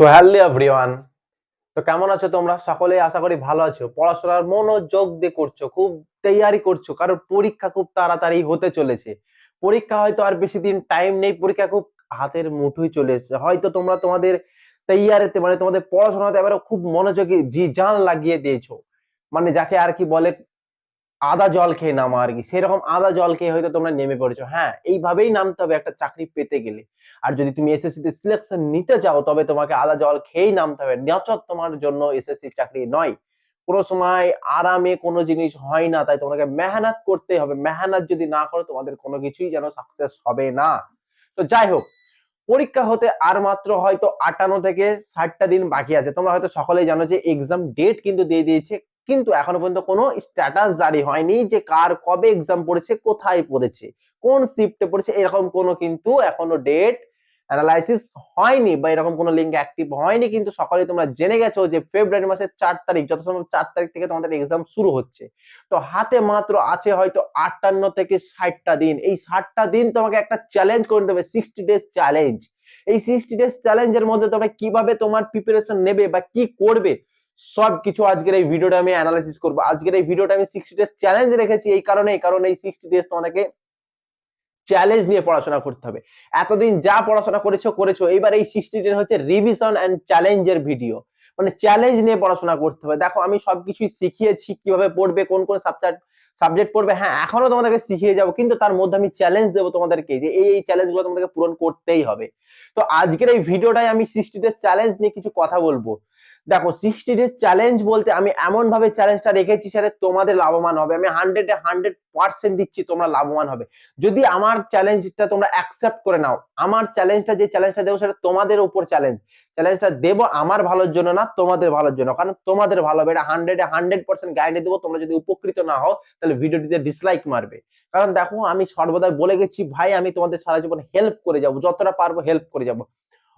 তো hello everyone তো কেমন আছো তোমরা? সকলেই আশা করি ভালো আছো। পড়াশোনার মনোযোগ দিয়ে করছ, খুব তৈয়ারি করছ কারণ পরীক্ষা খুব তাড়াতাড়ি হতে চলেছে। পরীক্ষা হয়তো আর বেশি দিন টাইম নেই, পরীক্ষা খুব হাতের মুঠোয় চলে এসেছে। হয়তো তোমরা তোমাদের তৈয়ারিতে মানে তোমাদের পড়াশোনাতে এবারে খুব মনোযোগী জি জান লাগিয়ে দিয়েছ। মানে যাকে আর কি বলে আদা জল খেয়ে নামা আর কি সেরকম আদা জল খেয়ে হয়তো তোমরা নেমে পড়েছো। হ্যাঁ এইভাবেই নামতে হবে একটা চাকরি পেতে গেলে। আর যদি তুমি এসএসসি তে সিলেকশন নিতে চাও, তবে তোমাকে আদা জল খেয়েই নামতে হবে। নচত তোমার জন্য এসএসসি চাকরি নয়। কোনো সময় আরামে কোনো জিনিস হয় না, তাই তোমাকে মেহনত করতে হবে। মেহনত যদি না করো, তোমাদের কোনো কিছুই যেন সাকসেস হবে না। তো যাই হোক, পরীক্ষা হতে আর মাত্র হয়তো আটান্ন থেকে ষাটটা দিন বাকি আছে। তোমরা হয়তো সকলেই জানো যে এক্সাম ডেট কিন্তু দিয়ে দিয়েছে। কিন্তু এখনও পর্যন্ত কোনো স্ট্যাটাস জারি হয়নি যে কার কবে এক্সাম পড়েছে, কোথায় পড়েছে, কোন শিফটে পড়েছে, এরকম কোনো কিন্তু এখনও ডেট অ্যানালাইসিস হয়নি বা এরকম কোনো লিঙ্ক অ্যাক্টিভ হয়নি, কিন্তু সকালে তোমরা জেনে গেছো যে ফেব্রুয়ারি মাসের চার তারিখ, যত সম্ভব চার তারিখ থেকে তোমাদের এক্সাম শুরু হচ্ছে। তো হাতে মাত্র আছে হয়তো আটান্ন থেকে ষাটটা দিন। এই ষাটটা দিন তোমাকে একটা চ্যালেঞ্জ করে দেবে সিক্সটি ডেজ চ্যালেঞ্জ এই সিক্সটি ডেজ চ্যালেঞ্জের মধ্যে তোমরা কীভাবে তোমার প্রিপারেশন নেবে বা কি করবে সব কিছু আজকের এই ভিডিওটা আমি অ্যানালাইসিস করব। আজকের এই ভিডিওটা আমি সিক্সটি ডেজ চ্যালেঞ্জ রেখেছি, এই কারণে এই কারণে এই সিক্সটি ডেজ তোমাদেরকে চ্যালেঞ্জ নিয়ে পড়াশোনা করতে হবে। এতদিন যা পড়াশোনা করেছ করেছ। এইবার এই সিক্সটি ডেজ হচ্ছে রিভিশন অ্যান্ড চ্যালেঞ্জের ভিডিও মানে চ্যালেঞ্জ নিয়ে পড়াশোনা করতে হবে। দেখো, আমি সবকিছুই শিখিয়েছি, কীভাবে পড়বে, কোন কোন সাবজেক্ট সাবজেক্ট পড়বে। হ্যাঁ এখনও তোমাদেরকে শিখিয়ে যাব, কিন্তু তার মধ্যে আমি চ্যালেঞ্জ দেবো তোমাদেরকে যে এই এই চ্যালেঞ্জগুলো তোমাদেরকে পূরণ করতেই হবে। তো আজকের এই ভিডিওটাই আমি ডেজ চ্যালেঞ্জ নিয়ে কিছু কথা বলব। দেখো সিক্সটি ডেজ চ্যালেঞ্জ বলতে আমি এমন ভাবে চ্যালেঞ্জটা রেখেছি সেটা তোমাদের লাভবান হবে। আমি হান্ড্রেডে হান্ড্রেড পার্সেন্ট দিচ্ছি তোমরা লাভবান হবে। যদি আমার চ্যালেঞ্জটা তোমরা অ্যাকসেপ্ট করে নাও, আমার চ্যালেঞ্জটা যে চ্যালেঞ্জটা দেবো সেটা তোমাদের উপর চ্যালেঞ্জ চ্যালেঞ্জটা দেবো আমার ভালোর জন্য না, তোমাদের ভালোর জন্য। কারণ তোমাদের ভালো হবে, এটা হান্ড্রেডে হান্ড্রেড পার্সেন্ট গাইডে দেবো। তোমরা যদি উপকৃত না হও, তাহলে ভিডিওটিতে ডিসলাইক মারবে। কারণ দেখো, আমি সর্বদাই বলে গেছি, ভাই, আমি তোমাদের সারা জীবন হেল্প করে যাব। যতটা পারব হেল্প করে যাব।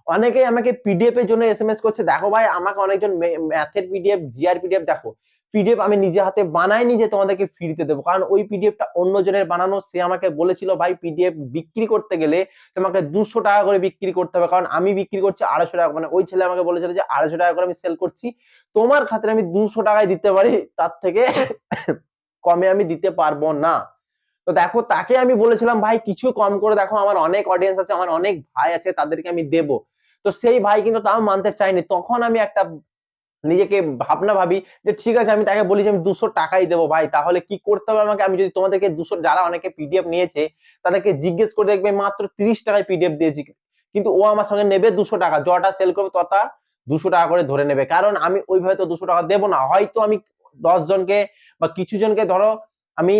অনেকেই আমাকে পিডিএফ এর জন্য এসএমএস করছে, দেখো ভাই, আমাকে অনেকজন ম্যাথের পিডিএফ জিআর পিডিএফ দেখো। পিডিএফ আমি নিজে হাতে বানাই নিজে তোমাদেরকে ফ্রিতে দেবো। কারণ ওই পিডিএফটা অন্য জনের বানানো, সে আমাকে বলেছিল, ভাই পিডিএফ বিক্রি করতে গেলে তোমাকে দুশো টাকা করে বিক্রি করতে হবে। কারণ আমি বিক্রি করছি আড়াইশো টাকা মানে ওই ছেলে আমাকে বলেছিল যে, আড়াইশো টাকা করে আমি সেল করছি। তোমার খাতে আমি দুশো টাকায় দিতে পারি। তার থেকে কমে আমি দিতে পারব না। তো দেখো, তাকে আমি বলেছিলাম, ভাই, কিছু কম করে দেখো। আমার অনেক অডিয়েন্স আছে, আমার অনেক ভাই আছে, তাদেরকে আমি দেব। তো সেই ভাই কিন্তু তাও মানতে চাইনি তখন আমি একটা নিজেকে ভাবনা ভাবি যে ঠিক আছে, আমি তাকে বলি যে আমি দুশো টাকাই দেবো ভাই, তাহলে কি করতে হবে আমাকে? আমি যদি তোমাদেরকে দুশো, যারা অনেকে পিডিএফ নিয়েছে, তাদেরকে জিজ্ঞেস করে দেখবে মাত্র তিরিশ টাকায় পিডিএফ দিয়েছি। কিন্তু ও আমার সঙ্গে নেবে দুশো টাকা যটা সেল করবে তটা দুশো টাকা করে ধরে নেবে। কারণ আমি ওইভাবে তো দুশো টাকা দেবো না। হয়তো আমি দশ জনকে বা কিছু জনকে ধরো, আমি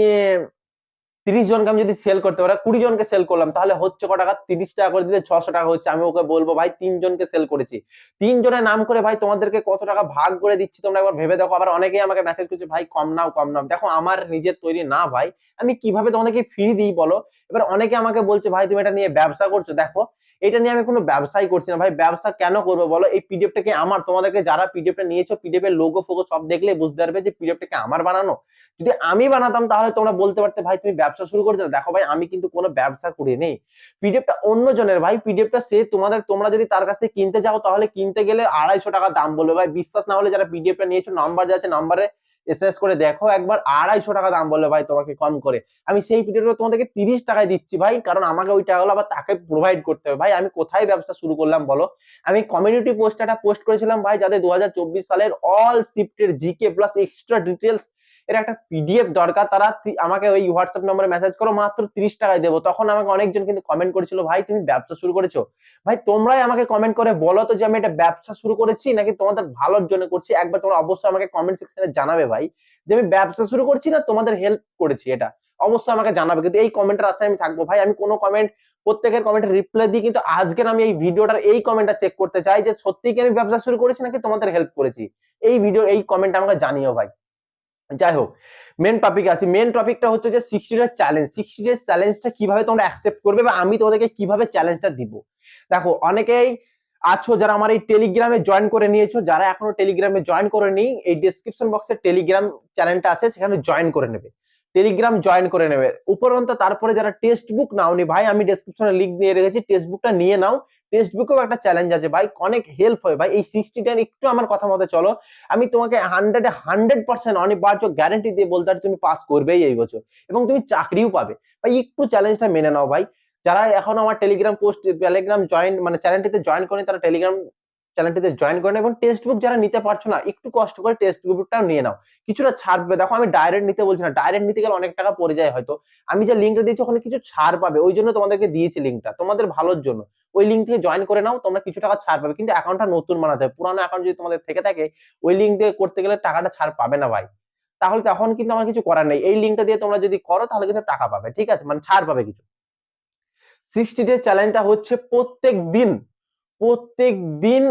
তিরিশ জনকে আমি যদি সেল করতে পারি, কুড়ি জনকে সেল করলাম, তাহলে হচ্ছে ক টাকা? তিরিশ টাকা করে দিলে ছশো টাকা হচ্ছে। আমি ওকে বলব, ভাই তিনজনকে সেল করেছি। তিন জনের নাম করে, ভাই, তোমাদেরকে কত টাকা ভাগ করে দিচ্ছি তোমরা? একবার ভেবে দেখো। আবার অনেকেই আমাকে মেসেজ করছে, ভাই, কম নাও কম নাও। দেখো, আমার নিজের তৈরি না, ভাই। আমি কীভাবে তোমাদেরকে ফ্রি দিই বলো? এবার অনেকে আমাকে বলছে, ভাই, তুমি এটা নিয়ে ব্যবসা করছ। দেখো এটা নিয়ে আমি কোনো ব্যবসাই করছি না। ভাই, ব্যবসা কেন করব বলো? এই পিডিএফটাকে আমার, তোমাদেরকে যারা পিডিএফটা নিয়েছো পিডিএফ এর লোগো ফোগো সব দেখলে বুঝতে পারবে যে পিডিএফটাকে আমার বানানো। যদি আমি বানাতাম তাহলে তোমরা বলতে পারতে, ভাই, তুমি ব্যবসা শুরু করে দেখো ভাই, আমি কিন্তু কোনো ব্যবসা করি নেই। পিডিএফটা অন্য জনের, ভাই। পিডিএফটা সে তোমাদের, তোমরা যদি তার কাছ থেকে কিনতে যাও, তাহলে কিনতে গেলে আড়াইশো টাকা দাম বলবে। ভাই, বিশ্বাস না হলে যারা পিডিএফটা নিয়েছো নাম্বার যা আছে নাম্বারে এসএস করে দেখো, একবার আড়াইশো টাকা দাম বলল, ভাই, তোমাকে কম করে। আমি সেই পিডিএফটা তোমাদেরকে তিরিশ টাকায় দিচ্ছি, ভাই, কারণ আমাকে ওই টাকাগুলো আবার তাকে প্রোভাইড করতে হবে। ভাই, আমি কোথায় ব্যবসা শুরু করলাম বলো? আমি কমিউনিটি পোস্ট একটা পোস্ট করেছিলাম, ভাই, যাদের দু হাজার চব্বিশ সালের অল শিফটের জিকে প্লাস এক্সট্রা ডিটেলস এর একটা পিডিএফ দরকার, তারা আমাকে ওই হোয়াটসঅ্যাপ নম্বরে মেসেজ করো, মাত্র তিরিশ টাকায় দেবো। তখন আমাকে অনেকজন কিন্তু কমেন্ট করেছিল, ভাই, তুমি ব্যবসা শুরু করেছ? ভাই, তোমরাই আমাকে কমেন্ট করে বলো তো যে আমি এটা ব্যবসা শুরু করেছি নাকি তোমাদের ভালোর জন্য করছি? একবার তোমরা অবশ্যই আমাকে কমেন্ট সেকশনে জানাবে ভাই, যে আমি ব্যবসা শুরু করছি না, তোমাদের হেল্প করেছি এটা। অবশ্যই আমাকে জানাবে, কিন্তু এই কমেন্টের আশায় আমি থাকব। ভাই, আমি কোনো কমেন্ট প্রত্যেকের কমেন্টের রিপ্লাই দিই, কিন্তু আজকের আমি এই ভিডিওটার এই কমেন্টটা চেক করতে চাই যে সত্যি কি আমি ব্যবসা শুরু করেছি নাকি তোমাদের হেল্প করেছি? এই ভিডিও এই কমেন্ট আমাকে জানিও ভাই। যাই হোক মেন টপিক আসি। মেন টপিকটা হচ্ছে যে sixty days challenge sixty days চ্যালেঞ্জটা কীভাবে তোমরা অ্যাকসেপ্ট করবে বা আমি তোমাদেরকে কীভাবে চ্যালেঞ্জটা দিব? দেখো, অনেকেই আছো যারা আমার এই টেলিগ্রামে জয়েন করে নিয়েছো, যারা এখনও টেলিগ্রামে জয়েন করে নি এই ডেসক্রিপশন বক্সে টেলিগ্রাম চ্যানেলটা আছে, সেখানে জয়েন করে নেবে। টেলিগ্রাম জয়েন করে নেবে। উপরন্ত তারপরে যারা টেক্সট বুক নাওনি, ভাই, আমি ডেসক্রিপশনে লিঙ্ক দিয়ে রেখেছি টেক্সট বুকটা নিয়ে নাও। টেক্সট বুকেও একটা চ্যালেঞ্জ আছে, ভাই, অনেক হেল্প হয়। ভাই, এই সিক্সটি টেন একটু আমার কথা মতো চলো। আমি তোমাকে হান্ড্রেডে হান্ড্রেড পার্সেন্ট অনিবার্য গ্যারেন্টি দিয়ে বলতে পারি, তুমি পাস করবেই এই বছর। এবং তুমি চাকরিও পাবে। ভাই, একটু চ্যালেঞ্জটা মেনে নাও, ভাই। যারা এখন আমার টেলিগ্রাম পোস্ট টেলিগ্রাম জয়েন মানে চ্যানেলটিতে জয়েন করেন, তারা টেলিগ্রাম চ্যানেলটিতে জয়েন করেন এবং টেক্সট বুক যারা নিতে পারছ না, একটু কষ্ট করে টেক্সট বুকটাও নিয়ে নাও। কিছুটা ছাড়বে। দেখো, আমি ডাইরেক্ট নিতে বলছি না। ডাইরেক্ট নিতে গেলে অনেক টাকা পড়ে যায় হয়তো। আমি যে লিঙ্কটা দিয়েছি, ওখানে কিছু ছাড় পাবে। ওই জন্য তোমাদেরকে দিয়েছি লিঙ্কটা তোমাদের ভালোর জন্য। ওই লিঙ্ক থেকে জয়েন করে নাও, তোমরা কিছু টাকা ছাড় পাবে। কিন্তু অ্যাকাউন্টটা নতুন বানাতে হবে। পুরানো অ্যাকাউন্ট যদি তোমাদের থেকে থাকে, ওই লিঙ্ক দিয়ে করতে গেলে টাকাটা ছাড় পাবে না ভাই। তাহলে তখন কিন্তু আমার কিছু করার নেই। এই লিঙ্কটা দিয়ে তোমরা যদি করো, তাহলে কিন্তু টাকা পাবে। ঠিক আছে? মানে ছাড় পাবে কিছু। সিক্সটি ডে চ্যালেঞ্জটা হচ্ছে প্রত্যেক দিন প্রত্যেক দিন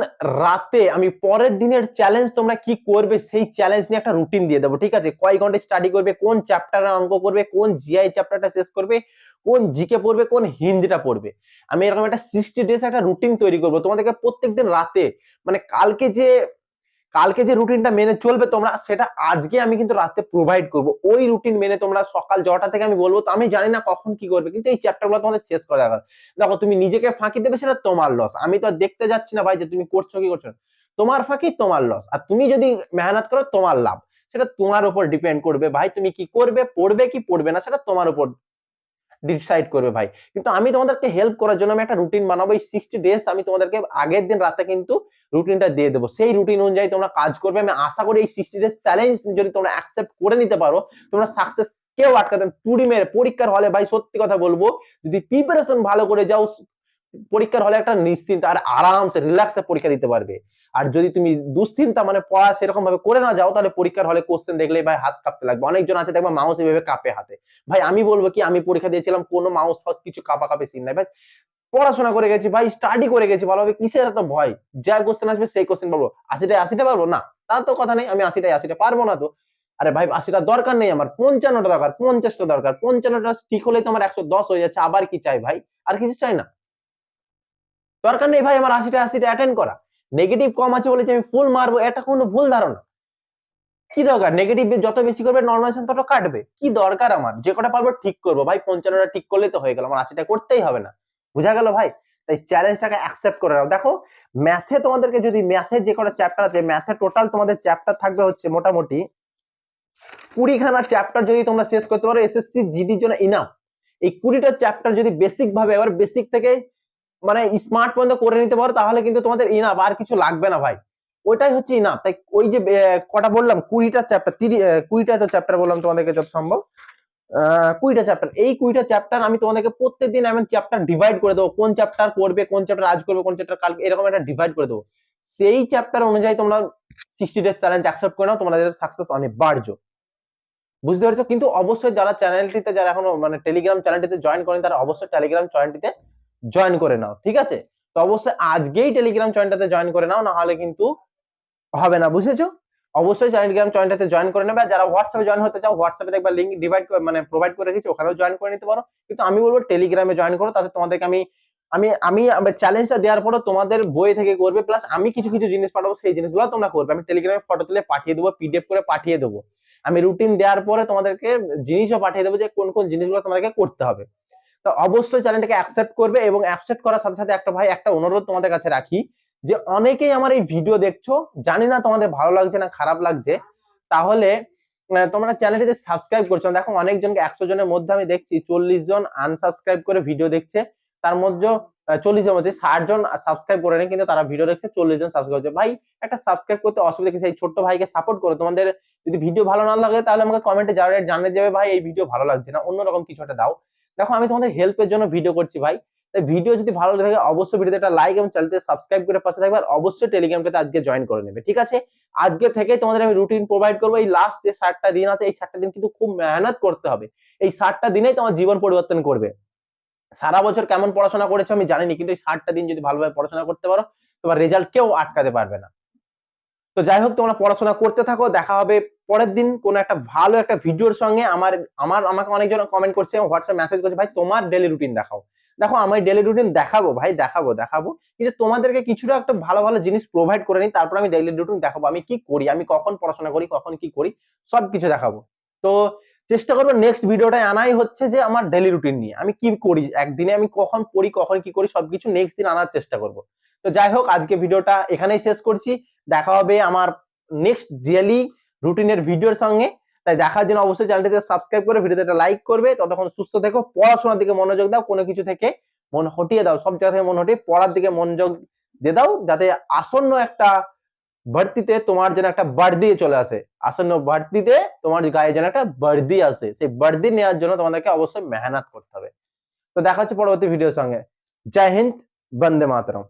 রাতে আমি পরের দিনের চ্যালেঞ্জ তোমরা কি করবে, সেই চ্যালেঞ্জ নিয়ে একটা রুটিন দিয়ে দেবো। ঠিক আছে? কয় ঘণ্টা স্টাডি করবে, কোন চ্যাপ্টারের অঙ্ক করবে, কোন জিআই চ্যাপ্টারটা শেষ করবে কোন জিকে পড়বে, কোন হিন্দিটা পড়বে। আমি এরকম একটা সিক্সটি ডেজ একটা রুটিন তৈরি করব। তোমাদেরকে প্রত্যেকদিন রাতে মানে কালকে যে কালকে যে রুটিনটা মেনে চলবে তোমরা, সেটা আজকে আমি কিন্তু রাতে প্রোভাইড করব। ওই রুটিন মেনে তোমরা সকাল জটা থেকে আমি বলব, তো আমি জানি না কখন কি করবে, কিন্তু এই চ্যাপ্টারগুলো তোমাদের শেষ করা দরকার। দেখো, তুমি নিজেকে ফাঁকি দেবে, সেটা তোমার লস আমি তো দেখতে যাচ্ছি না ভাই যে তুমি করছ কি করছ তোমার ফাঁকি, তোমার লস আর তুমি যদি মেহনত করো, তোমার লাভ। সেটা তোমার উপর ডিপেন্ড করবে। ভাই, তুমি কি করবে, পড়বে কি পড়বে না, সেটা তোমার উপর ডিসাইড করবে ভাই। কিন্তু আমি তোমাদেরকে হেল্প করার জন্য আমি একটা রুটিন বানাবো, এই সিক্সটি ডেজ আমি তোমাদেরকে আগের দিন রাতে কিন্তু রুটিনটা দিয়ে দেবো। সেই রুটিন অনুযায়ী তোমরা কাজ করবে। আমি আশা করি এই সিক্সটি ডেজ চ্যালেঞ্জ যদি তোমরা অ্যাকসেপ্ট করে নিতে পারো, তোমরা সাকসেস কেউ আটকাতে পুরি মেরে পরীক্ষার হলে ভাই সত্যি কথা বলব, যদি প্রিপারেশন ভালো করে যাও পরীক্ষার হলে একটা নিশ্চিন্ত আর আরামসে রিল্যাক্সে পরীক্ষা দিতে পারবে। আর যদি তুমি দুশ্চিন্তা মানে পড়া সেরকম ভাবে করে না যাও, তাহলে পরীক্ষার হলে কোশ্চেন দেখলে ভাই হাত কাঁপতে লাগবে। অনেকজন আছে দেখবা মাউস এভাবে কাঁপে হাতে। ভাই আমি বলব কি, আমি পরীক্ষা দিয়েছিলাম, কোনো মাউস ফাউস কিছু কাঁপা কাঁপে সিন নাই। ভাই পড়াশোনা করে গেছি, ভাই স্টাডি করে গেছি, ভালোভাবে কিসের এত ভয়? যা কোশ্চেন আসবে সেই কোশ্চেন পাবো আশিটায় আশিটা পারব? না, তার তো কথা নেই, আমি আশিটায় আশিটা পারব না তো। আরে ভাই, আশিটা দরকার নেই আমার, পঞ্চান্নটা দরকার, পঞ্চাশটা দরকার, পঞ্চান্নটা ঠিক হলে তো আমার একশো দশ হয়ে যাচ্ছে, আবার কি চাই ভাই? আর কিছু চাই না। দরকার নেই ভাই আমার আশিটা আশিটা অ্যাটেন্ড করা। নেগেটিভ কম আছে বলে যে আমি ফুল মারবো, এটা কোনো ভুল ধারণা। কি দরকার? নেগেটিভ যত বেশি করবে নর্মালাইজেশন তত কাটবে। কি দরকার আমার? যে কটা পারব ঠিক করব। ভাই পঞ্চান্নটা ঠিক করলেই তো হয়ে গেল, আমার আশিটা করতেই হবে না। বুঝা গেল ভাই? তাই চ্যালেঞ্জটাকে অ্যাকসেপ্ট করে নাও। দেখো ম্যাথে তোমাদেরকে যদি ম্যাথে যে কটা চ্যাপ্টার আছে ম্যাথে টোটাল তোমাদের চ্যাপ্টার থাকবে হচ্ছে মোটামুটি কুড়িখানা চ্যাপ্টার যদি তোমরা শেষ করতে পারো এসএসসি জিডির জন্য ইনাফ এই কুড়িটা চ্যাপ্টার যদি বেসিক ভাবে, এবার বেসিক থেকে মানে স্মার্ট পর্যন্ত করে নিতে পারো, তাহলে কিন্তু তোমাদের ইনাফ আর কিছু লাগবে না ভাই। ওইটাই হচ্ছে ইনাফ তাই ওই যে কটা বললাম, কুড়িটা চ্যাপ্টার তিরি কুড়িটা তো চ্যাপ্টার বললাম তোমাদেরকে যত সম্ভব। কুড়িটা চ্যাপ্টার এই কুড়িটা চ্যাপ্টার আমি তোমাদেরকে প্রত্যেকদিন এমন চ্যাপ্টার ডিভাইড করে দেবো, কোন চ্যাপ্টার করবে, কোন চ্যাপ্টার আজ করবে, কোন চ্যাপ্টার কালকে, এরকম একটা ডিভাইড করে দেবো। সেই চ্যাপ্টার অনুযায়ী তোমরা সিক্সটি ডেজ চ্যালেঞ্জ অ্যাকসেপ্ট করে নাও, তোমাদের সাকসেস অনেক অনিবার্য বুঝতে পেরেছ? কিন্তু অবশ্যই যারা চ্যানেলটিতে যারা এখনও মানে টেলিগ্রাম চ্যানেলটিতে জয়েন করেন, তারা অবশ্যই টেলিগ্রাম চ্যানেলটিতে জয়েন করে নাও, ঠিক আছে? তো অবশ্যই আজকেই টেলিগ্রাম চ্যানেলটাতে জয়েন করে নাও না হলে কিন্তু হবে না, বুঝেছ? অবশ্যই টেলিগ্রাম চ্যানেলটাতে জয়েন করে নেবে যারা হোয়াটসঅ্যাপে জয়েন হতে চাও হোয়াটসঅ্যাপে দেখবা লিঙ্ক ডিভাইড মানে প্রোভাইড করে রেখেছি, ওখানেও জয়েন করে নিতে পারো। কিন্তু আমি বলব টেলিগ্রামে জয়েন করো, তাতে তোমাদেরকে আমি আমি আমি চ্যালেঞ্জটা দেওয়ার পরও তোমাদের বই থেকে করবে প্লাস আমি কিছু কিছু জিনিস পাঠাবো, সেই জিনিসগুলো তোমরা করবে। আমি টেলিগ্রামে ফটো তুলে পাঠিয়ে দেবো পিডিএফ করে পাঠিয়ে দেবো। আমি রুটিন দেওয়ার পরে তোমাদেরকে জিনিসও পাঠিয়ে দেবো যে কোন কোন জিনিসগুলো তোমাদেরকে করতে হবে। তো অবশ্যই চ্যানেলটাকে অ্যাকসেপ্ট করবে এবং অ্যাকসেপ্ট করার সাথে সাথে একটা ভাই, একটা অনুরোধ তোমাদের কাছে রাখি যে অনেকেই আমার এই ভিডিও দেখছ, জানি না তোমাদের ভালো লাগছে না খারাপ লাগছে, তাহলে তোমরা চ্যানেলটিতে সাবস্ক্রাইব করছ। দেখো, অনেকজনকে একশো জনের মধ্যে আমি দেখছি, চল্লিশ জন আনসাবস্ক্রাইব করে ভিডিও দেখছে, তার মধ্যে চল্লিশ জন মধ্যে ষাট জন সাবস্ক্রাইব করে নেই কিন্তু তারা ভিডিও দেখছে, চল্লিশ জন সাবস্ক্রাইব করছে। ভাই, একটা সাবস্ক্রাইব করতে অসুবিধা কি? সেই ছোট্ট ভাইকে সাপোর্ট করো। তোমাদের যদি ভিডিও ভালো না লাগে, তাহলে আমাকে কমেন্টে জানিয়ে যাবে ভাই, এই ভিডিও ভালো লাগছে না, অন্যরকম কিছু একটা দাও। দেখো, আমি তোমাদের হেল্পের জন্য ভিডিও করছি ভাই। তাই ভিডিও যদি ভালো লাগে, অবশ্যই ভিডিওতে একটা লাইক এবং চ্যানেলতে সাবস্ক্রাইব করে পাশে থাকবে। আর অবশ্যই টেলিগ্রামটাতে আজকে জয়েন করে নেবে, ঠিক আছে? আজকে থেকে তোমাদের আমি রুটিন প্রোভাইড করব। এই লাস্ট যে ষাটটা দিন আছে, এই ষাটটা দিন কিন্তু খুব মেহনত করতে হবে। এই ষাটটা দিনেই তোমার জীবন পরিবর্তন করবে। সারা বছর কেমন পড়াশোনা করেছ আমি জানিনি, কিন্তু এই ষাটটা দিন যদি ভালোভাবে পড়াশোনা করতে পারো, তোমার রেজাল্ট কেউ আটকাতে পারবে না। তো যাই হোক তোমরা পড়াশোনা করতে থাকো, দেখা হবে পরের দিন কোন একটা ভালো একটা ভিডিওর সঙ্গে। আমার আমার, আমাকে অনেকজন কমেন্ট করছে হোয়াটসঅ্যাপ মেসেজ করছে, ভাই, তোমার ডেলি রুটিন দেখাও। দেখো, আমি ডেলি রুটিন দেখাবো, ভাই, দেখাবো দেখাবো। কিন্তু তোমাদেরকে কিছুটা একটা ভালো ভালো জিনিস প্রোভাইড করে নিই, তারপর আমি ডেইলি রুটিন দেখাবো। আমি কি করি? আমি কখন পড়াশোনা করি? কখন কি করি? সব কিছু দেখাবো। তো চেষ্টা করব নেক্সট ভিডিওটায় আনাই হচ্ছে যে আমার ডেলি রুটিন নিয়ে। আমি কি করি? একদিনে আমি কখন পড়ি, কখন কি করি? সবকিছু নেক্সট দিন আনার চেষ্টা করব। তো যাই হোক আজকে ভিডিওটা এখানেই শেষ করছি। দেখা হবে আমার নেক্সট ডেলি রুটিনের ভিডিওর সঙ্গে। তাই দেখার জন্য অবশ্যই চ্যানেলটিতে সাবস্ক্রাইব করে ভিডিওতে লাইক করবে। ততক্ষণ সুস্থ থেকো, পড়াশোনার দিকে মনোযোগ দাও, কোনো কিছু থেকে মন হটিয়ে দাও, সব জায়গা থেকে মন হটিয়ে পড়ার দিকে মনোযোগ দিয়ে দাও, যাতে আসন্ন একটা ভর্তিতে তোমার যেন একটা বার্দি চলে আসে। আসন্ন বার্দিতে তোমার গায়ে যেন একটা বার্দি আসে। সেই বার্দি নেওয়ার জন্য তোমাদেরকে অবশ্যই মেহনত করতে হবে। তো দেখা হচ্ছে পরবর্তী ভিডিওর সঙ্গে। জয় হিন্দ, বন্দে মাতরম।